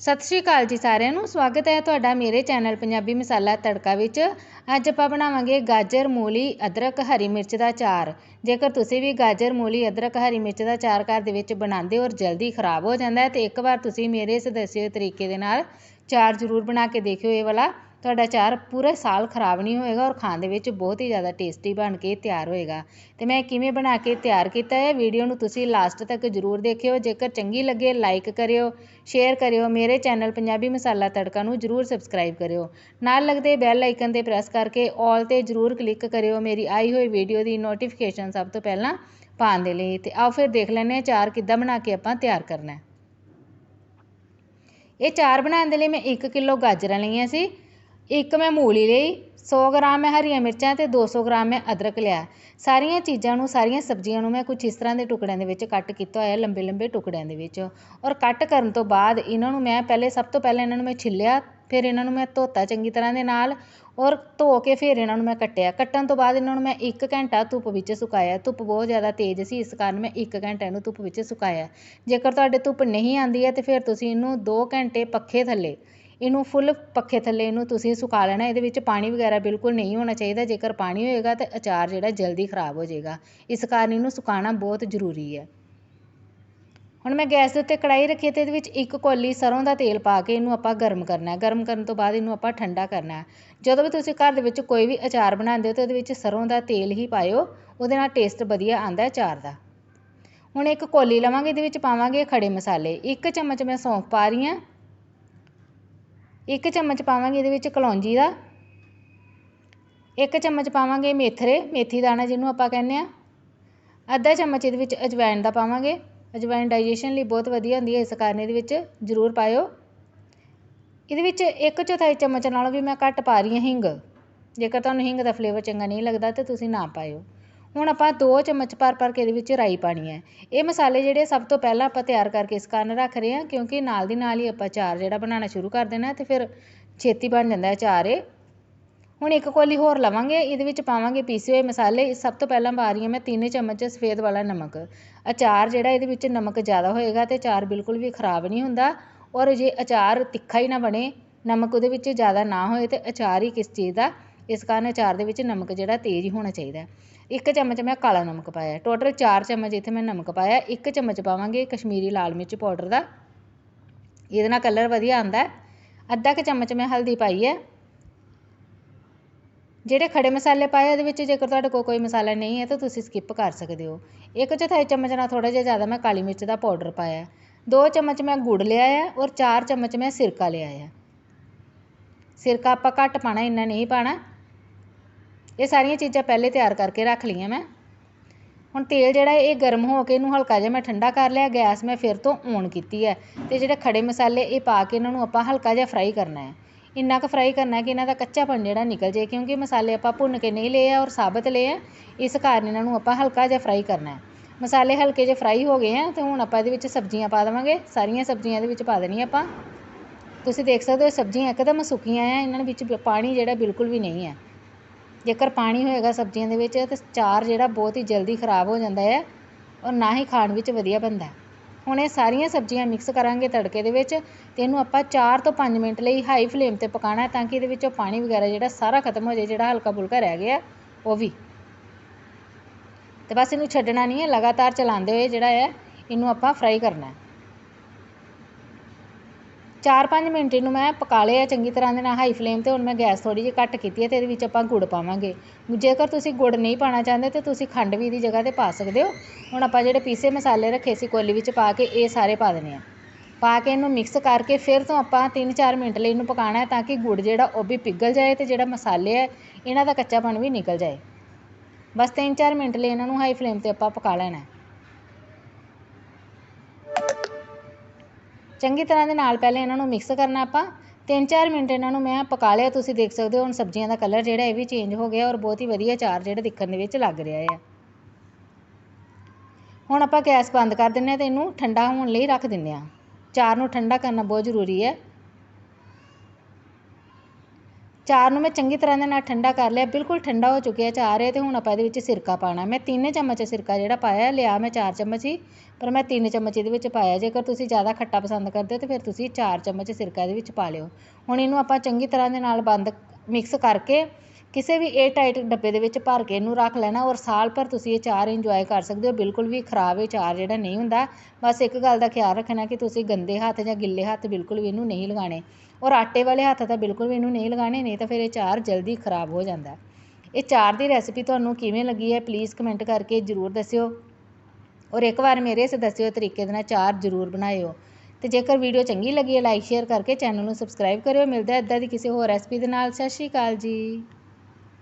ਸਤਿ ਸ਼੍ਰੀ ਅਕਾਲ ਜੀ ਸਾਰਿਆਂ ਨੂੰ। ਸਵਾਗਤ ਹੈ ਤੁਹਾਡਾ ਮੇਰੇ ਚੈਨਲ ਪੰਜਾਬੀ ਮਸਾਲਾ ਤੜਕਾ ਵਿੱਚ। ਅੱਜ ਆਪਾਂ ਬਣਾਵਾਂਗੇ ਗਾਜਰ, ਮੂਲੀ, ਅਦਰਕ, ਹਰੀ ਮਿਰਚ ਦਾ ਚਾਰ ਜੇਕਰ ਤੁਸੀਂ ਵੀ ਗਾਜਰ, ਮੂਲੀ, ਅਦਰਕ, ਹਰੀ ਮਿਰਚ ਦਾ ਚਾਰ ਘਰ ਦੇ ਵਿੱਚ ਬਣਾਉਂਦੇ ਹੋ ਔਰ ਜਲਦੀ ਖਰਾਬ ਹੋ ਜਾਂਦਾ ਹੈ, ਤੇ ਇੱਕ ਵਾਰ ਤੁਸੀਂ ਮੇਰੇ ਇਸ ਦੱਸੇ ਤਰੀਕੇ ਦੇ ਨਾਲ ਚਾਰ ਜ਼ਰੂਰ ਬਣਾ ਕੇ ਦੇਖਿਓ ਇਹ ਵਾਲਾ। ਤੁਹਾਡਾ ਚਾਰ ਪੂਰੇ ਸਾਲ ਖਰਾਬ ਨਹੀਂ ਹੋਏਗਾ ਔਰ ਖਾਣ ਦੇ ਵਿੱਚ ਬਹੁਤ ਹੀ ਜ਼ਿਆਦਾ ਟੇਸਟੀ ਬਣ ਕੇ ਤਿਆਰ ਹੋਏਗਾ। ਤੇ ਮੈਂ ਕਿਵੇਂ ਬਣਾ ਕੇ ਤਿਆਰ ਕੀਤਾ ਹੈ ਵੀਡੀਓ ਨੂੰ ਤੁਸੀਂ ਲਾਸਟ ਤੱਕ ਜ਼ਰੂਰ ਦੇਖਿਓ। ਜੇਕਰ ਚੰਗੀ ਲੱਗੇ ਲਾਈਕ ਕਰਿਓ ਸ਼ੇਅਰ ਕਰਿਓ, ਮੇਰੇ ਚੈਨਲ ਪੰਜਾਬੀ ਮਸਾਲਾ ਤੜਕਾ ਨੂੰ ਜ਼ਰੂਰ ਸਬਸਕ੍ਰਾਈਬ ਕਰਿਓ। ਨਾਲ ਲੱਗਦੇ ਬੈਲ ਆਈਕਨ ਤੇ ਪ੍ਰੈਸ ਕਰਕੇ ਆਲ ਤੇ ਜ਼ਰੂਰ ਕਲਿੱਕ ਕਰਿਓ ਮੇਰੀ ਆਈ ਹੋਈ ਵੀਡੀਓ ਦੀ ਨੋਟੀਫਿਕੇਸ਼ਨ ਸਭ ਤੋਂ ਪਹਿਲਾਂ ਪਾਉਣ ਦੇ ਲਈ। ਤੇ ਆਓ ਫਿਰ ਦੇਖ ਲੈਂਦੇ ਹਾਂ ਚਾਰ ਕਿੱਦਾਂ ਬਣਾ ਕੇ ਆਪਾਂ ਤਿਆਰ ਕਰਨਾ ਹੈ। ਇਹ ਚਾਰ ਬਣਾਉਣ ਦੇ ਲਈ ਮੈਂ 1 ਕਿਲੋ ਗਾਜਰਾਂ ਲਈਆਂ ਸੀ। ਇੱਕ ਮੈਂ ਮੂਲੀ ਲਈ, ਸੌ ਗ੍ਰਾਮ ਮੈਂ ਹਰੀਆਂ ਮਿਰਚਾਂ ਅਤੇ ਦੋ ਸੌ ਗ੍ਰਾਮ ਮੈਂ ਅਦਰਕ ਲਿਆ। ਸਾਰੀਆਂ ਚੀਜ਼ਾਂ ਨੂੰ, ਸਾਰੀਆਂ ਸਬਜ਼ੀਆਂ ਨੂੰ ਮੈਂ ਕੁਛ ਇਸ ਤਰ੍ਹਾਂ ਦੇ ਟੁਕੜਿਆਂ ਦੇ ਵਿੱਚ ਕੱਟ ਕੀਤਾ ਹੋਇਆ ਲੰਬੇ ਲੰਬੇ ਟੁਕੜਿਆਂ ਦੇ ਵਿੱਚ। ਔਰ ਕੱਟ ਕਰਨ ਤੋਂ ਬਾਅਦ ਇਹਨਾਂ ਨੂੰ ਮੈਂ ਪਹਿਲੇ, ਸਭ ਤੋਂ ਪਹਿਲਾਂ ਇਹਨਾਂ ਨੂੰ ਮੈਂ ਛਿੱਲਿਆ, ਫਿਰ ਇਹਨਾਂ ਨੂੰ ਮੈਂ ਧੋਤਾ ਚੰਗੀ ਤਰ੍ਹਾਂ ਦੇ ਨਾਲ ਔਰ ਧੋ ਕੇ ਫਿਰ ਇਹਨਾਂ ਨੂੰ ਮੈਂ ਕੱਟਿਆ। ਕੱਟਣ ਤੋਂ ਬਾਅਦ ਇਹਨਾਂ ਨੂੰ ਮੈਂ ਇੱਕ ਘੰਟਾ ਧੁੱਪ ਵਿੱਚ ਸੁਕਾਇਆ। ਧੁੱਪ ਬਹੁਤ ਜ਼ਿਆਦਾ ਤੇਜ਼ ਸੀ, ਇਸ ਕਾਰਨ ਮੈਂ ਇੱਕ ਘੰਟਾ ਇਹਨੂੰ ਧੁੱਪ ਵਿੱਚ ਸੁਕਾਇਆ। ਜੇਕਰ ਤੁਹਾਡੇ ਧੁੱਪ ਨਹੀਂ ਆਉਂਦੀ ਹੈ ਤਾਂ ਫਿਰ ਤੁਸੀਂ ਇਹਨੂੰ 2 ਘੰਟੇ ਪੱਖੇ ਥੱਲੇ ਇਹਨੂੰ ਫੁੱਲ ਪੱਖੇ ਥੱਲੇ ਇਹਨੂੰ ਤੁਸੀਂ ਸੁਕਾ ਲੈਣਾ, ਇਹਦੇ ਵਿੱਚ ਪਾਣੀ ਵਗੈਰਾ ਬਿਲਕੁਲ ਨਹੀਂ ਹੋਣਾ ਚਾਹੀਦਾ, ਜੇਕਰ ਪਾਣੀ ਹੋਏਗਾ ਤਾਂ ਅਚਾਰ ਜਿਹੜਾ ਜਲਦੀ ਖਰਾਬ ਹੋ ਜਾਏਗਾ। ਇਸ ਕਾਰਨ ਇਹਨੂੰ ਸੁਕਾਉਣਾ ਬਹੁਤ ਜ਼ਰੂਰੀ ਹੈ। ਹੁਣ ਮੈਂ ਗੈਸ ਦੇ ਉੱਤੇ ਕੜਾਈ ਰੱਖੀ ਤੇ ਇਹਦੇ ਵਿੱਚ ਇੱਕ ਕੋਲੀ ਸਰੋਂ ਦਾ ਤੇਲ ਪਾ ਕੇ ਇਹਨੂੰ ਆਪਾਂ ਗਰਮ ਕਰਨਾ ਹੈ। ਗਰਮ ਕਰਨ ਤੋਂ ਬਾਅਦ ਇਹਨੂੰ ਆਪਾਂ ਠੰਡਾ ਕਰਨਾ ਹੈ। ਜਦੋਂ ਵੀ ਤੁਸੀਂ ਘਰ ਦੇ ਵਿੱਚ ਕੋਈ ਵੀ ਅਚਾਰ ਬਣਾਉਂਦੇ ਹੋ ਤਾਂ ਉਹਦੇ ਵਿੱਚ ਸਰੋਂ ਦਾ ਤੇਲ ਹੀ ਪਾਇਓ, ਉਹਦੇ ਨਾਲ ਟੇਸਟ ਵਧੀਆ ਆਉਂਦਾ ਅਚਾਰ ਦਾ। ਹੁਣ ਇੱਕ ਕੋਲੀ ਲਵਾਂਗੇ, ਇਹਦੇ ਵਿੱਚ ਪਾਵਾਂਗੇ ਖੜੇ ਮਸਾਲੇ। ਇੱਕ ਚਮਚ ਮੈਂ ਸੌਂਫ ਪਾ ਰਹੀ ਹਾਂ। ਇੱਕ ਚਮਚ ਪਾਵਾਂਗੇ ਇਹਦੇ ਵਿੱਚ ਕਲੌਂਜੀ ਦਾ। ਇੱਕ ਚਮਚ ਪਾਵਾਂਗੇ ਮੇਥਰੇ, ਮੇਥੀ ਦਾਣਾ ਜਿਹਨੂੰ ਆਪਾਂ ਕਹਿੰਦੇ ਆ ਅੱਧਾ ਚਮਚ ਇਹਦੇ ਵਿੱਚ ਅਜਵਾਇਣ ਦਾ ਪਾਵਾਂਗੇ। ਅਜਵਾਇਣ ਡਾਈਜੈਸ਼ਨ ਲਈ ਬਹੁਤ ਵਧੀਆ ਹੁੰਦੀ ਹੈ, ਇਸ ਕਾਰਨ ਇਹਦੇ ਵਿੱਚ ਜ਼ਰੂਰ ਪਾਇਓ। ਇਹਦੇ ਵਿੱਚ ਇੱਕ ਚੌਥਾਈ ਚਮਚ ਨਾਲੋਂ ਵੀ ਮੈਂ ਘੱਟ ਪਾ ਰਹੀ ਹਾਂ ਹਿੰਗ। ਜੇਕਰ ਤੁਹਾਨੂੰ ਹਿੰਗ ਦਾ ਫਲੇਵਰ ਚੰਗਾ ਨਹੀਂ ਲੱਗਦਾ ਤਾਂ ਤੁਸੀਂ ਨਾ ਪਾਇਓ। ਹੁਣ ਆਪਾਂ 2 ਚਮਚ ਭਰ ਭਰ ਕੇ ਇਹਦੇ ਵਿੱਚ ਰਾਈ ਪਾਣੀ ਹੈ। ਇਹ ਮਸਾਲੇ ਜਿਹੜੇ ਸਭ ਤੋਂ ਪਹਿਲਾਂ ਆਪਾਂ ਤਿਆਰ ਕਰਕੇ ਇਸ ਕਾਰਨ ਰੱਖ ਰਹੇ ਹਾਂ, ਕਿਉਂਕਿ ਨਾਲ ਦੀ ਨਾਲ ਹੀ ਆਪਾਂ ਚਾਰ ਜਿਹੜਾ ਬਣਾਉਣਾ ਸ਼ੁਰੂ ਕਰ ਦੇਣਾ ਤੇ ਫਿਰ ਛੇਤੀ ਬਣ ਜਾਂਦਾ ਹੈ ਚਾਰ ਇਹ। ਹੁਣ ਇੱਕ ਕੋਲੀ ਹੋਰ ਲਵਾਂਗੇ, ਇਹਦੇ ਵਿੱਚ ਪਾਵਾਂਗੇ ਪੀਸੇ ਹੋਏ ਮਸਾਲੇ। ਸਭ ਤੋਂ ਪਹਿਲਾਂ ਪਾ ਰਹੀ ਹਾਂ ਮੈਂ 3 ਚਮਚ ਸਫੇਦ ਵਾਲਾ ਨਮਕ। ਅਚਾਰ ਜਿਹੜਾ ਇਹਦੇ ਵਿੱਚ ਨਮਕ ਜ਼ਿਆਦਾ ਹੋਏਗਾ ਤੇ ਅਚਾਰ ਬਿਲਕੁਲ ਵੀ ਖਰਾਬ ਨਹੀਂ ਹੁੰਦਾ ਔਰ ਜੇ ਅਚਾਰ ਤਿੱਖਾ ਹੀ ਨਾ ਬਣੇ, ਨਮਕ ਉਹਦੇ ਵਿੱਚ ਜ਼ਿਆਦਾ ਨਾ ਹੋਏ ਤੇ ਅਚਾਰ ਹੀ ਕਿਸ ਚੀਜ਼ ਦਾ ਇਸ ਕਾਰਨ ਅਚਾਰ ਦੇ ਵਿੱਚ ਨਮਕ ਜਿਹੜਾ ਤੇਜ਼ ਹੀ ਹੋਣਾ ਚਾਹੀਦਾ ਇੱਕ ਚਮਚ ਮੈਂ ਕਾਲਾ ਨਮਕ ਪਾਇਆ ਟੋਟਲ 4 ਚਮਚ ਇੱਥੇ ਮੈਂ ਨਮਕ ਪਾਇਆ ਇੱਕ ਚਮਚ ਪਾਵਾਂਗੇ ਕਸ਼ਮੀਰੀ ਲਾਲ ਮਿਰਚ ਪਾਊਡਰ ਦਾ। ਇਹਦੇ ਨਾਲ ਕਲਰ ਵਧੀਆ ਆਉਂਦਾ ਅੱਧਾ ਕੁ ਚਮਚ ਮੈਂ ਹਲਦੀ ਪਾਈ ਹੈ। ਜਿਹੜੇ ਖੜੇ ਮਸਾਲੇ ਪਾਏ ਉਹਦੇ ਵਿੱਚ ਜੇਕਰ ਤੁਹਾਡੇ ਕੋਲ ਕੋਈ ਮਸਾਲਾ ਨਹੀਂ ਹੈ ਤਾਂ ਤੁਸੀਂ ਸਕਿਪ ਕਰ ਸਕਦੇ ਹੋ। ਇੱਕ ਚੌਥਾਈ ਚਮਚ ਨਾਲ ਥੋੜਾ ਜਿਹਾ ਜ਼ਿਆਦਾ ਮੈਂ ਕਾਲੀ ਮਿਰਚ ਦਾ ਪਾਊਡਰ ਪਾਇਆ ਦੋ ਚਮਚ ਮੈਂ ਗੁੜ ਲਿਆ ਹੈ ਔਰ ਚਾਰ ਚਮਚ ਮੈਂ ਸਿਰਕਾ ਲਿਆ ਹੈ। ਸਿਰਕਾ ਆਪਾਂ ਘੱਟ ਪਾਣਾ ਇੰਨਾ ਨਹੀਂ ਪਾਣਾ ਇਹ ਸਾਰੀਆਂ ਚੀਜ਼ਾਂ ਪਹਿਲੇ ਤਿਆਰ ਕਰਕੇ ਰੱਖ ਲਈਆਂ ਮੈਂ। ਹੁਣ ਤੇਲ ਜਿਹੜਾ ਇਹ ਗਰਮ ਹੋ ਕੇ ਇਹਨੂੰ ਹਲਕਾ ਜਿਹਾ ਮੈਂ ਠੰਡਾ ਕਰ ਲਿਆ, ਗੈਸ ਮੈਂ ਫਿਰ ਤੋਂ ਔਨ ਕੀਤੀ ਹੈ ਤੇ ਜਿਹੜੇ ਖੜੇ ਮਸਾਲੇ ਇਹ ਪਾ ਕੇ ਇਹਨਾਂ ਨੂੰ ਆਪਾਂ ਹਲਕਾ ਜਿਹਾ ਫਰਾਈ ਕਰਨਾ ਹੈ। ਇੰਨਾ ਕੁ ਫਰਾਈ ਕਰਨਾ ਕਿ ਇਹਨਾਂ ਦਾ ਕੱਚਾਪਣ ਜਿਹੜਾ ਨਿਕਲ ਜੇ ਕਿਉਂਕਿ ਮਸਾਲੇ ਆਪਾਂ ਭੁੰਨ ਕੇ ਨਹੀਂ ਲਏ ਆ ਔਰ ਸਾਬਤ ਲਏ ਆ, ਇਸ ਕਾਰਨ ਇਹਨਾਂ ਨੂੰ ਆਪਾਂ ਹਲਕਾ ਜਿਹਾ ਫਰਾਈ ਕਰਨਾ ਹੈ। ਮਸਾਲੇ ਹਲਕੇ ਜਿਹੇ ਫਰਾਈ ਹੋ ਗਏ ਆ ਤੇ ਹੁਣ ਆਪਾਂ ਇਹਦੇ ਵਿੱਚ ਸਬਜ਼ੀਆਂ ਪਾ ਦੇਵਾਂਗੇ, ਸਾਰੀਆਂ ਸਬਜ਼ੀਆਂ ਇਹਦੇ ਵਿੱਚ ਪਾ ਦੇਣੀਆਂ ਆਪਾਂ। ਤੁਸੀਂ ਦੇਖ ਸਕਦੇ ਹੋ ਸਬਜ਼ੀਆਂ ਇੱਕਦਮ ਸੁੱਕੀਆਂ ਆ, ਇਹਨਾਂ ਵਿੱਚ ਪਾਣੀ ਜਿਹੜਾ ਬਿਲਕੁਲ ਵੀ ਨਹੀਂ ਹੈ। ਜੇਕਰ ਪਾਣੀ ਹੋਏਗਾ ਸਬਜ਼ੀਆਂ ਦੇ ਵਿੱਚ ਤਾਂ ਚਾਰ ਜਿਹੜਾ ਬਹੁਤ ਹੀ ਜਲਦੀ ਖਰਾਬ ਹੋ ਜਾਂਦਾ ਹੈ ਔਰ ਨਾ ਹੀ ਖਾਣ ਵਿੱਚ ਵਧੀਆ ਬਣਦਾ ਹੁਣ ਇਹ ਸਾਰੀਆਂ ਸਬਜ਼ੀਆਂ ਮਿਕਸ ਕਰਾਂਗੇ ਤੜਕੇ ਦੇ ਵਿੱਚ ਅਤੇ ਇਹਨੂੰ ਆਪਾਂ ਚਾਰ ਤੋਂ ਪੰਜ ਮਿੰਟ ਲਈ ਹਾਈ ਫਲੇਮ ਤੇ ਪਕਾਉਣਾ ਤਾਂ ਕਿ ਇਹਦੇ ਵਿੱਚੋਂ ਪਾਣੀ ਵਗੈਰਾ ਜਿਹੜਾ ਸਾਰਾ ਖਤਮ ਹੋ ਜਾਏ, ਜਿਹੜਾ ਹਲਕਾ ਫੁਲਕਾ ਰਹਿ ਗਿਆ, ਉਹ ਵੀ। ਅਤੇ ਬਸ ਇਹਨੂੰ ਛੱਡਣਾ ਨਹੀਂ ਹੈ, ਲਗਾਤਾਰ ਚਲਾਉਂਦੇ ਹੋਏ ਜਿਹੜਾ ਹੈ, ਇਹਨੂੰ ਆਪਾਂ ਫਰਾਈ ਕਰਨਾ ਚਾਰ ਪੰਜ ਮਿੰਟ ਇਹਨੂੰ ਮੈਂ ਪਕਾ ਲਿਆ ਚੰਗੀ ਤਰ੍ਹਾਂ ਦੇ ਨਾਲ ਹਾਈ ਫਲੇਮ ਤੇ ਹੁਣ ਮੈਂ ਗੈਸ ਥੋੜ੍ਹੀ ਜਿਹੀ ਘੱਟ ਕੀਤੀ ਹੈ ਅਤੇ ਇਹਦੇ ਵਿੱਚ ਆਪਾਂ ਗੁੜ ਪਾਵਾਂਗੇ। ਜੇਕਰ ਤੁਸੀਂ ਗੁੜ ਨਹੀਂ ਪਾਉਣਾ ਚਾਹੁੰਦੇ ਤਾਂ ਤੁਸੀਂ ਖੰਡ ਵੀ ਇਹਦੀ ਜਗ੍ਹਾ ਤੇ ਪਾ ਸਕਦੇ ਹੋ। ਹੁਣ ਆਪਾਂ ਜਿਹੜੇ ਪੀਸੇ ਮਸਾਲੇ ਰੱਖੇ ਸੀ ਕੋਲੀ ਵਿੱਚ ਪਾ ਕੇ ਇਹ ਸਾਰੇ ਪਾ ਦੇਣੇ ਆ ਪਾ ਕੇ ਇਹਨੂੰ ਮਿਕਸ ਕਰਕੇ ਫਿਰ ਤੋਂ ਆਪਾਂ 3-4 ਮਿੰਟ ਲਈ ਇਹਨੂੰ ਪਕਾਉਣਾ ਹੈ ਤਾਂ ਕਿ ਗੁੜ ਜਿਹੜਾ ਉਹ ਵੀ ਪਿਘਲ ਜਾਏ ਅਤੇ ਜਿਹੜਾ ਮਸਾਲੇ ਹੈ, ਇਹਨਾਂ ਦਾ ਕੱਚਾਪਣ ਵੀ ਨਿਕਲ ਜਾਏ। ਬਸ 3-4 ਮਿੰਟ ਲਈ ਇਹਨਾਂ ਨੂੰ ਹਾਈ ਫਲੇਮ ਤੇ ਆਪਾਂ ਪਕਾ ਲੈਣਾ ਚੰਗੀ ਤਰ੍ਹਾਂ ਦੇ ਨਾਲ ਪਹਿਲੇ ਇਹਨਾਂ ਨੂੰ ਮਿਕਸ ਕਰਨਾ ਆਪਾਂ। 3-4 ਮਿੰਟ ਇਹਨਾਂ ਨੂੰ ਮੈਂ ਪਕਾ ਲਿਆ ਤੁਸੀਂ ਦੇਖ ਸਕਦੇ ਹੋ ਹੁਣ ਸਬਜ਼ੀਆਂ ਦਾ ਕਲਰ ਜਿਹੜਾ ਇਹ ਵੀ ਚੇਂਜ ਹੋ ਗਿਆ ਔਰ ਬਹੁਤ ਹੀ ਵਧੀਆ ਚਾਰ ਜਿਹੜਾ ਦਿਖਣ ਦੇ ਵਿੱਚ ਲੱਗ ਰਿਹਾ ਹੈ ਹੁਣ ਆਪਾਂ ਗੈਸ ਬੰਦ ਕਰ ਦਿੰਨੇ ਆ ਤੇ ਇਹਨੂੰ ਠੰਡਾ ਹੋਣ ਲਈ ਰੱਖ ਦਿੰਨੇ ਆ ਚਾਰ ਨੂੰ ਠੰਡਾ ਕਰਨਾ ਬਹੁਤ ਜ਼ਰੂਰੀ ਹੈ। ਚਾਰ ਨੂੰ ਮੈਂ ਚੰਗੀ ਤਰ੍ਹਾਂ ਦੇ ਨਾਲ ਠੰਡਾ ਕਰ ਲਿਆ, ਬਿਲਕੁਲ ਠੰਡਾ ਹੋ ਚੁੱਕਿਆ ਚਾਰ, ਇਹ ਅਤੇ ਹੁਣ ਆਪਾਂ ਇਹਦੇ ਵਿੱਚ ਸਿਰਕਾ ਪਾਉਣਾ। ਮੈਂ ਤਿੰਨ ਚਮਚ ਸਿਰਕਾ ਜਿਹੜਾ ਪਾਇਆ, ਲਿਆ ਮੈਂ ਚਾਰ ਚਮਚ ਹੀ, ਪਰ ਮੈਂ ਤਿੰਨ ਚਮਚ ਇਹਦੇ ਵਿੱਚ ਪਾਇਆ। ਜੇਕਰ ਤੁਸੀਂ ਜ਼ਿਆਦਾ ਖੱਟਾ ਪਸੰਦ ਕਰਦੇ ਹੋ, ਤਾਂ ਫਿਰ ਤੁਸੀਂ ਚਾਰ ਚਮਚ ਸਿਰਕਾ ਇਹਦੇ ਵਿੱਚ ਪਾ ਲਿਓ। ਹੁਣ ਇਹਨੂੰ ਆਪਾਂ ਚੰਗੀ ਤਰ੍ਹਾਂ ਦੇ ਨਾਲ ਬੰਦ, ਮਿਕਸ ਕਰਕੇ ਕਿਸੇ ਵੀ ਏਅਰ ਟਾਈਟ ਡੱਬੇ ਦੇ ਵਿੱਚ ਭਰ ਕੇ ਇਹਨੂੰ ਰੱਖ ਲੈਣਾ ਔਰ ਸਾਲ ਭਰ ਤੁਸੀਂ ਇਹ ਚਾਰ ਇੰਜੋਏ ਕਰ ਸਕਦੇ ਹੋ। ਬਿਲਕੁਲ ਵੀ ਖਰਾਬ ਇਹ ਚਾਰ ਜਿਹੜਾ ਨਹੀਂ ਹੁੰਦਾ। ਬਸ ਇੱਕ ਗੱਲ ਦਾ ਖਿਆਲ ਰੱਖਣਾ ਕਿ ਤੁਸੀਂ ਗੰਦੇ ਹੱਥ ਜਾਂ ਗਿੱਲੇ ਹੱਥ ਬਿਲਕੁਲ ਵੀ ਇਹਨੂੰ ਨਹੀਂ ਲਗਾਉਣੇ। ਔਰ ਆਟੇ ਵਾਲੇ ਹੱਥ ਤਾਂ ਬਿਲਕੁਲ ਵੀ ਇਹਨੂੰ ਨਹੀਂ ਲਗਾਉਣੇ, ਨਹੀਂ ਤਾਂ ਫਿਰ ਇਹ ਚਾਰ ਜਲਦੀ ਖਰਾਬ ਹੋ ਜਾਂਦਾ। ਇਹ ਚਾਰ ਦੀ ਰੈਸਿਪੀ ਤੁਹਾਨੂੰ ਕਿਵੇਂ ਲੱਗੀ ਹੈ ਪਲੀਜ਼ ਕਮੈਂਟ ਕਰਕੇ ਜ਼ਰੂਰ ਦੱਸਿਓ। ਔਰ ਇੱਕ ਵਾਰ ਮੇਰੇ ਇਸ ਦੱਸੇ ਹੋਏ ਤਰੀਕੇ ਦੇ ਨਾਲ ਚਾਰ ਜ਼ਰੂਰ ਬਣਾਇਓ। ਤੇ ਜੇਕਰ ਵੀਡੀਓ ਚੰਗੀ ਲੱਗੀ ਹੈ ਲਾਈਕ ਸ਼ੇਅਰ ਕਰਕੇ ਚੈਨਲ ਨੂੰ ਸਬਸਕ੍ਰਾਈਬ ਕਰਿਓ। ਮਿਲਦਾ ਹੈ ਇੱਦਾਂ ਦੀ ਕਿਸੇ ਹੋਰ ਰੈਸਪੀ ਦੇ ਨਾਲ। ਸਤਿ ਸ਼੍ਰੀ ਅਕਾਲ ਜੀ।